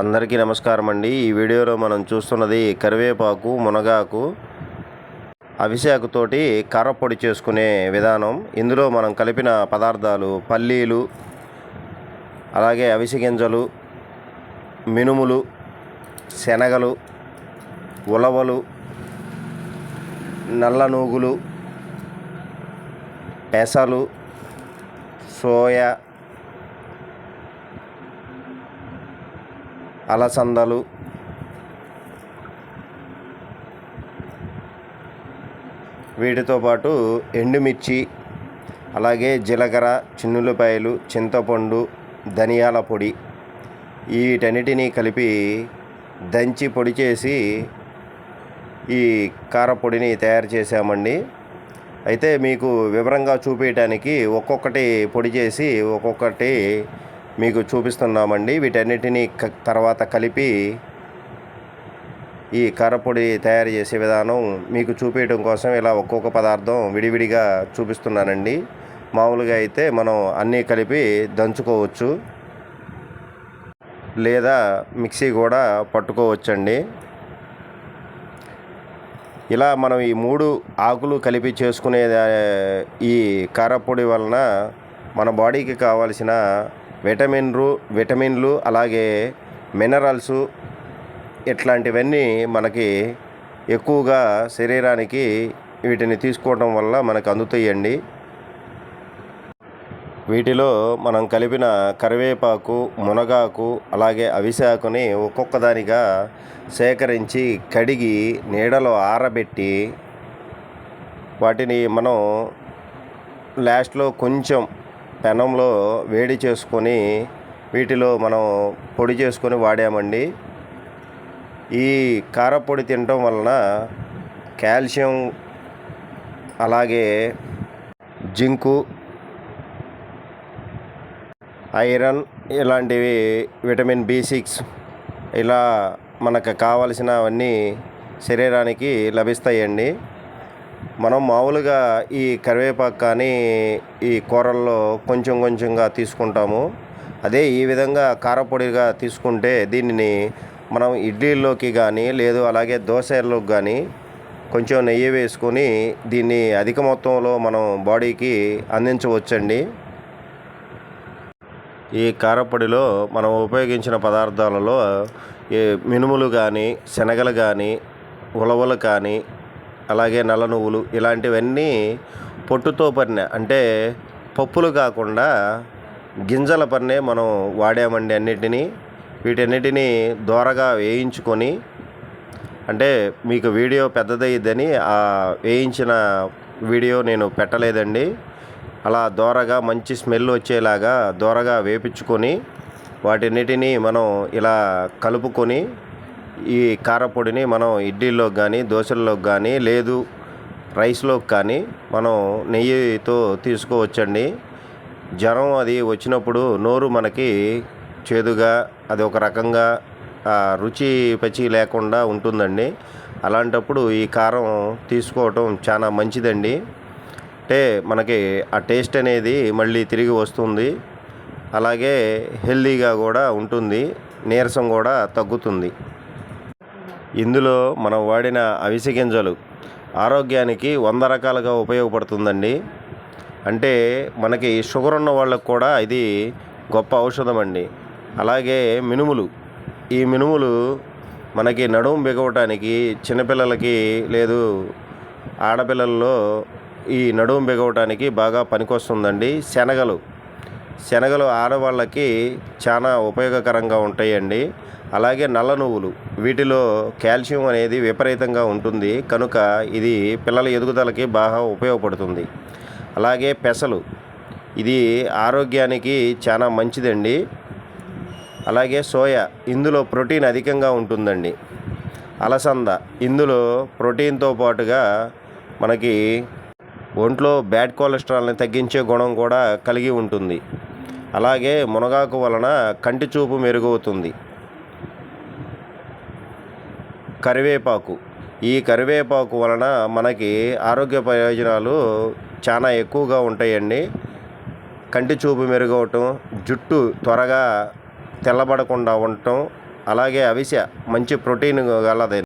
అందరికీ నమస్కారం అండి. ఈ వీడియోలో మనం చూస్తున్నది కరివేపాకు మునగాకు అవిశాకుతోటి కారపొడి చేసుకునే విధానం. ఇందులో మనం కలిపిన పదార్థాలు పల్లీలు అలాగే అవిసె గింజలు మినుములు శనగలు ఉలవలు నల్ల నూగులు పెసలు సోయా అలసందలు. వీటితో పాటు ఎండుమిర్చి అలాగే జీలకర్ర చిన్నులపాయలు చింతపండు ధనియాల పొడి. వీటన్నిటినీ కలిపి దంచి పొడి చేసి ఈ కారపొడిని తయారు చేసామండి అయితే మీకు వివరంగా చూపించడానికి ఒక్కొక్కటి పొడి చేసి ఒక్కొక్కటి మీకు చూపిస్తున్నామండి. వీటన్నిటిని క- తర్వాత కలిపి ఈ కారపొడి తయారు చేసే విధానం మీకు చూపించడం కోసం ఇలా ఒక్కొక్క పదార్థం విడివిడిగా చూపిస్తున్నానండి. మామూలుగా అయితే మనం అన్నీ కలిపి దంచుకోవచ్చు. లేదా మిక్సీ కూడా పట్టుకోవచ్చండి. ఇలా మనం ఈ మూడు ఆకులు కలిపి చేసుకునే ఈ కారపొడి వలన మన బాడీకి కావాల్సిన విటమిన్లు విటమిన్లు అలాగే మినరల్స్ ఇట్లాంటివన్నీ మనకి ఎక్కువగా శరీరానికి వీటిని తీసుకోవడం వల్ల మనకు అందుతాయండి. వీటిలో మనం కలిపిన కరివేపాకు మునగాకు అలాగే అవిశాకుని ఒక్కొక్కదానిగా సేకరించి కడిగి నీడలో ఆరబెట్టి వాటిని మనం లాస్ట్లో కొంచెం పెనంలో వేడి చేసుకొని వీటిలో మనం పొడి చేసుకొని వాడామండి. ఈ కారపొడి తినటం వలన కాల్షియం అలాగే జింకు ఐరన్ ఇలాంటివి విటమిన్ బి సిక్స్ ఇలా మనకు కావలసినవన్నీ శరీరానికి లభిస్తాయండి. మనం మామూలుగా ఈ కరివేపాకు కానీ ఈ కూరల్లో కొంచెం కొంచెంగా తీసుకుంటాము. అదే ఈ విధంగా కారపొడిగా తీసుకుంటే దీనిని మనం ఇడ్లీల్లోకి కానీ లేదు అలాగే దోశల్లోకి కానీ కొంచెం నెయ్యి వేసుకొని దీన్ని అధిక మొత్తంలో మనం బాడీకి అందించవచ్చండి. ఈ కారపొడిలో మనం ఉపయోగించిన పదార్థాలలో ఈ మినుములు కానీ శనగలు కానీ ఉలవలు కానీ అలాగే నల్ల నువ్వులు ఇలాంటివన్నీ పొట్టుతో పడిన అంటే పప్పులు కాకుండా గింజల పన్నే మనం వాడామండి అన్నిటినీ. వీటన్నిటినీ దోరగా వేయించుకొని అంటే మీకు వీడియో పెద్దదయ్యిద్దని ఆ వేయించిన వీడియో నేను పెట్టలేదండి. అలా దోరగా మంచి స్మెల్ వచ్చేలాగా దోరగా వేపించుకొని వాటిన్నిటినీ మనం ఇలా కలుపుకొని ఈ కారపొడిని మనం ఇడ్లీలో కానీ దోశల్లో కానీ లేదు రైస్లో కానీ మనం నెయ్యితో తీసుకోవచ్చండి. జ్వరం అది వచ్చినప్పుడు నోరు మనకి చేదుగా అది ఒక రకంగా రుచి పచి లేకుండా ఉంటుందండి. అలాంటప్పుడు ఈ కారం తీసుకోవటం చాలా మంచిదండి. అంటే మనకి ఆ టేస్ట్ అనేది మళ్ళీ తిరిగి వస్తుంది. అలాగే హెల్దీగా కూడా ఉంటుంది. నీరసం కూడా తగ్గుతుంది. ఇందులో మనం వాడిన అవిసె గింజలు ఆరోగ్యానికి వంద రకాలుగా ఉపయోగపడుతుందండి. అంటే మనకి షుగర్ ఉన్న వాళ్ళకు కూడా ఇది గొప్ప ఔషధం అండి అలాగే మినుములు ఈ మినుములు మనకి నడుము బిగవటానికి చిన్నపిల్లలకి లేదు ఆడపిల్లల్లో ఈ నడుము బిగవటానికి బాగా పనికొస్తుందండి. శనగలు శనగలు ఆడవాళ్ళకి చాలా ఉపయోగకరంగా ఉంటాయండి. అలాగే నల్ల నువ్వులు. వీటిలో కాల్షియం అనేది విపరీతంగా ఉంటుంది. కనుక ఇది పిల్లల ఎదుగుదలకి బాగా ఉపయోగపడుతుంది. అలాగే పెసలు. ఇది ఆరోగ్యానికి చాలా మంచిదండి. అలాగే సోయా. ఇందులో ప్రోటీన్ అధికంగా ఉంటుందండి. అలసంద. ఇందులో ప్రోటీన్తో పాటుగా మనకి ఒంట్లో బ్యాడ్ కొలెస్ట్రాల్ని తగ్గించే గుణం కూడా కలిగి ఉంటుంది. అలాగే మునగాకు వలన కంటి చూపు మెరుగవుతుంది. కరివేపాకు. ఈ కరివేపాకు వలన మనకి ఆరోగ్య ప్రయోజనాలు చాలా ఎక్కువగా ఉంటాయండి. కంటి చూపు మెరుగవటం జుట్టు త్వరగా తెల్లబడకుండా ఉండటం అలాగే అవిసె మంచి ప్రోటీన్ గలది.